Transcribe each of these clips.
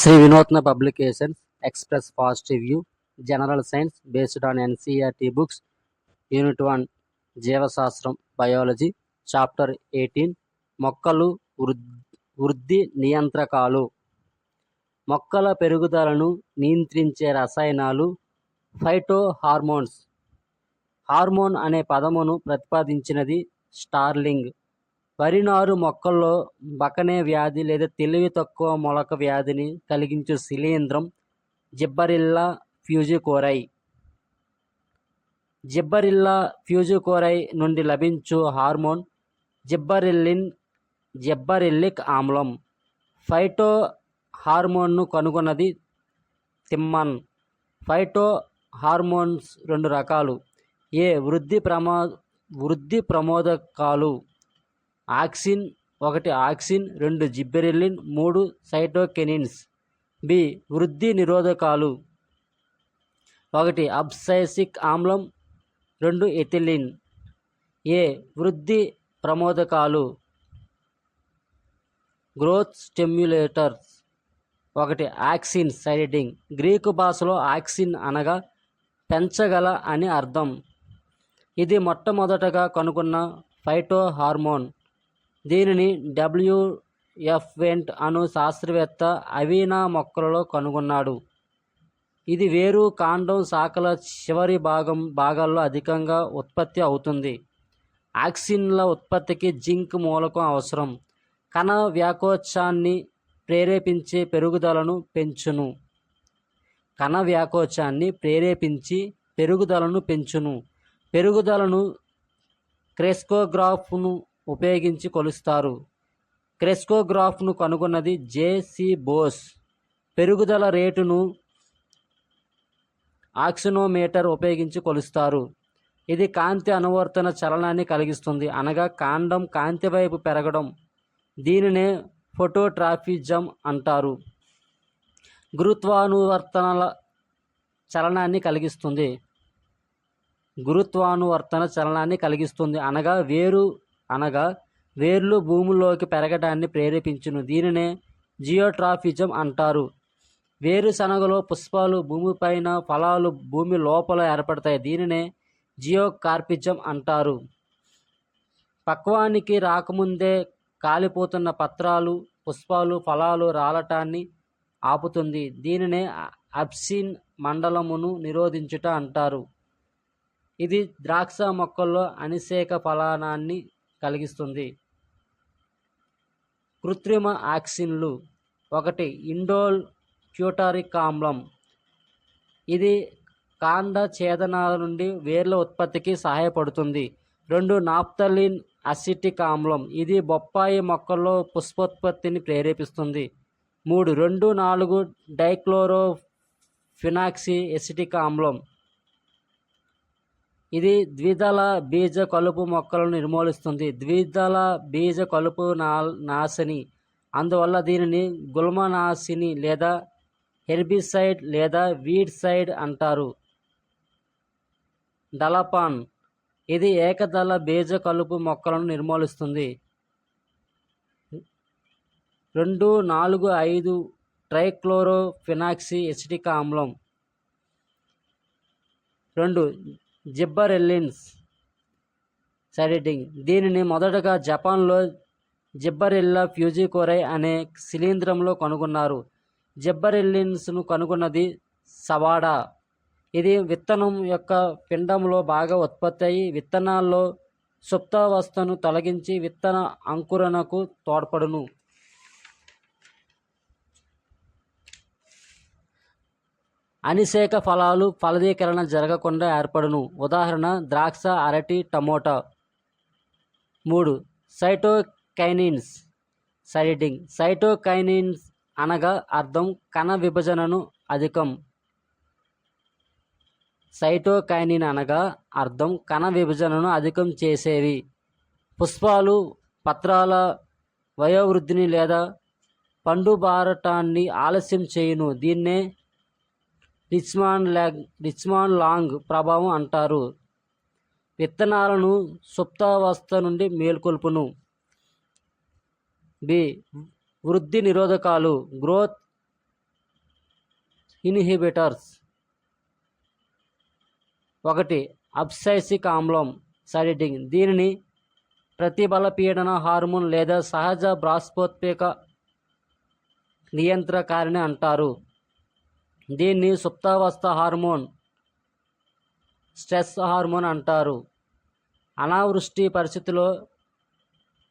Shri Vinoothna publications express positive view general science based on NCERT books unit one జీవశాస్త్రం biology chapter eighteen మొక్కలు వృద్ వృద్ధి నియంత్రకాలు. మొక్కల పెరుగుదలను నియంత్రించే రసాయనాలు ఫైటో హార్మోన్స్ హార్మోన్ అనే పదమును ప్రతిపాదించినది స్టార్లింగ్. వరి నారు మొక్కల్లో బకనే వ్యాధి లేదా తెలివి తక్కువ మొలక వ్యాధిని కలిగించే శిలీంధ్రం జిబ్బరిల్లా ఫ్యూజికోరై. జిబ్బరిల్లా ఫ్యూజికోరై నుండి లభించు హార్మోన్ జిబ్బరిల్లిన్ జిబ్బరిల్లిక్ ఆమ్లం. ఫైటో హార్మోన్ను కనుగొన్నది తిమ్మన్. ఫైటో హార్మోన్స్ రెండు రకాలు. ఏ వృద్ధి ప్రమా వృద్ధి ప్రమోదకాలు? ఆక్సిన్ ఒకటి ఆక్సిన్ రెండు జిబెరిలిన్ మూడు సైటోకెనిన్స్. బి వృద్ధి నిరోధకాలు. ఒకటి అబ్సైసిక్ ఆమ్లం. రెండు ఎథిలిన్. ఏ వృద్ధి ప్రమోదకాలు. Growth stimulators. ఒకటి ఆక్సిన్ సైడింగ్ గ్రీకు భాషలో ఆక్సిన్ అనగా పెంచగల అని అర్థం. ఇది మొట్టమొదటగా కనుగొన్న ఫైటో హార్మోన్ దీనిని డబ్ల్యూఎఫ్ వెంట్ అను శాస్త్రవేత్త అవీనా మొక్కలలో కనుగొన్నాడు. ఇది వేరు కాండం శాఖల చివరి భాగం భాగాల్లో అధికంగా ఉత్పత్తి అవుతుంది. ఆక్సిన్ల ఉత్పత్తికి జింక్ మూలకం అవసరం. కణ వ్యాకోచాన్ని ప్రేరేపించే పెరుగుదలను పెంచును. కణ వ్యాకోచాన్ని ప్రేరేపించి పెరుగుదలను పెంచును. పెరుగుదలను క్రెస్కోగ్రాఫ్ను ఉపయోగించి కొలుస్తారు. క్రెస్కోగ్రాఫ్ను కనుగొన్నది జేసి బోస్. పెరుగుదల రేటును ఆక్సినోమీటర్ ఉపయోగించి కొలుస్తారు. ఇది కాంతి అనువర్తన చలనాన్ని కలిగిస్తుంది. అనగా కాండం కాంతి వైపు పెరగడం. దీనినే ఫోటోట్రాఫిజం అంటారు. గురుత్వానువర్తనల చలనాన్ని కలిగిస్తుంది. గురుత్వానువర్తన చలనాన్ని కలిగిస్తుంది. అనగా వేరు అనగా వేర్లు భూమిలోకి పెరగడాన్ని ప్రేరేపించును. దీనినే జియోట్రాఫిజం అంటారు. వేరుశనగలో పుష్పాలు భూమిపైన ఫలాలు భూమి లోపల ఏర్పడతాయి. దీనినే జియోకార్పిజం అంటారు. పక్వానికి రాకముందే కాలిపోతున్న పత్రాలు పుష్పాలు ఫలాలు రాలటాన్ని ఆపుతుంది. దీనినే అబ్సిన్ మండలమును నిరోధించుట అంటారు. ఇది ద్రాక్ష మొక్కల్లో అనిసేక ఫలానాన్ని కలిగిస్తుంది. కృత్రిమ ఆక్సిన్లు ఒకటి ఇండోల్ క్యూటారిక్ ఆమ్లం ఇది కాండ ఛేదనాల నుండి వేర్ల ఉత్పత్తికి సహాయపడుతుంది. రెండు నాప్తలిన్ అసిటిక్ ఆమ్లం ఇది బొప్పాయి మొక్కల్లో పుష్పోత్పత్తిని ప్రేరేపిస్తుంది. మూడు రెండు నాలుగు డైక్లోరో ఫినాక్సి ఎసిటిక్ ఆమ్లం ఇది ద్విదళ బీజ కలుపు మొక్కలను నిర్మూలిస్తుంది. ద్విదళ బీజ కలుపు నా నాశిని. అందువల్ల దీనిని గుల్మనాశిని లేదా హెర్బిసైడ్ లేదా వీడ్ సైడ్ అంటారు. డలపాన్ ఇది ఏకదళ బీజ కలుపు మొక్కలను నిర్మూలిస్తుంది. రెండు నాలుగు ఐదు ట్రైక్లోరోఫినాక్సి ఎసిటిక్ ఆమ్లం. రెండు జిబ్బరెల్లిన్స్ సైడిటింగ్ దీనిని మొదటగా జపాన్లో జిబ్బరెల్లా ఫ్యూజికోరై అనే శిలీంధ్రంలో కనుగొన్నారు. జిబ్బరెల్లిన్స్ను కనుగొన్నది సవాడా. ఇది విత్తనం యొక్క పిండంలో బాగా ఉత్పత్తి అయి విత్తనాల్లో సుప్తావస్థను తొలగించి విత్తన అంకురణకు తోడ్పడును. అనిసేక ఫలాలు ఫలదీకరణ జరగకుండా ఏర్పడును. ఉదాహరణ ద్రాక్ష అరటి టమోటా. మూడు సైటోకైనిన్స్. సైడింగ్ సైటోకైనిన్స్ అనగా అర్థం కణ విభజనను అధికం. సైటోకైనిన్ అనగా అర్థం కణ విభజనను అధికం చేసేవి. పుష్పాలు పత్రాల వయోవృద్ధిని లేదా పండుబారటాన్ని ఆలస్యం చేయును. దీన్నే రిచ్మాన్ లాగ్ రిచ్మాన్ లాంగ్ ప్రభావం అంటారు. విత్తనాలను సుప్తావస్థ నుండి మేల్కొల్పును. బి. వృద్ధి నిరోధకాలు గ్రోత్ ఇన్హిబిటర్స్. ఒకటి అబ్సైసిక్ ఆమ్లం సైడిటింగ్. దీనిని ప్రతిబల పీడన హార్మోన్ లేదా సహజ బ్రాస్పోత్పేక నియంత్రకారిని అంటారు. దీన్ని సుప్తావస్థ హార్మోన్ స్ట్రెస్ హార్మోన్ అంటారు. అనావృష్టి పరిస్థితిలో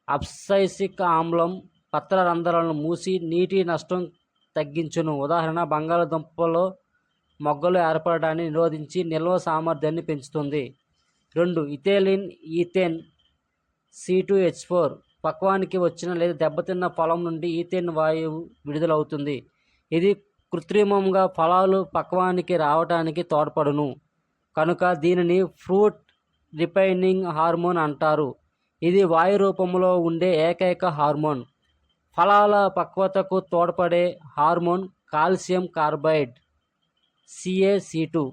అప్సైసిక్ ఆమ్లం పత్ర రంధ్రాలను మూసి నీటి నష్టం తగ్గించును. ఉదాహరణ బంగాళదుంపలో మొగ్గలు ఏర్పడడాన్ని నిరోధించి నిల్వ సామర్థ్యాన్ని పెంచుతుంది. రెండు ethylene ethene C two H four పక్వానికి వచ్చిన లేదా దెబ్బతిన్న ఫలం నుండి ఈథేన్ వాయువు విడుదలవుతుంది. ఇది కృత్రిమంగా ఫలాలు పక్వానికి రావడానికి తోడ్పడును. కనుక దీనిని ఫ్రూట్ రిపైనింగ్ హార్మోన్ అంటారు. ఇది వాయు రూపంలో ఉండే ఏకైక హార్మోన్. ఫలాల పక్వతకు తోడ్పడే hormone calcium carbide C A C two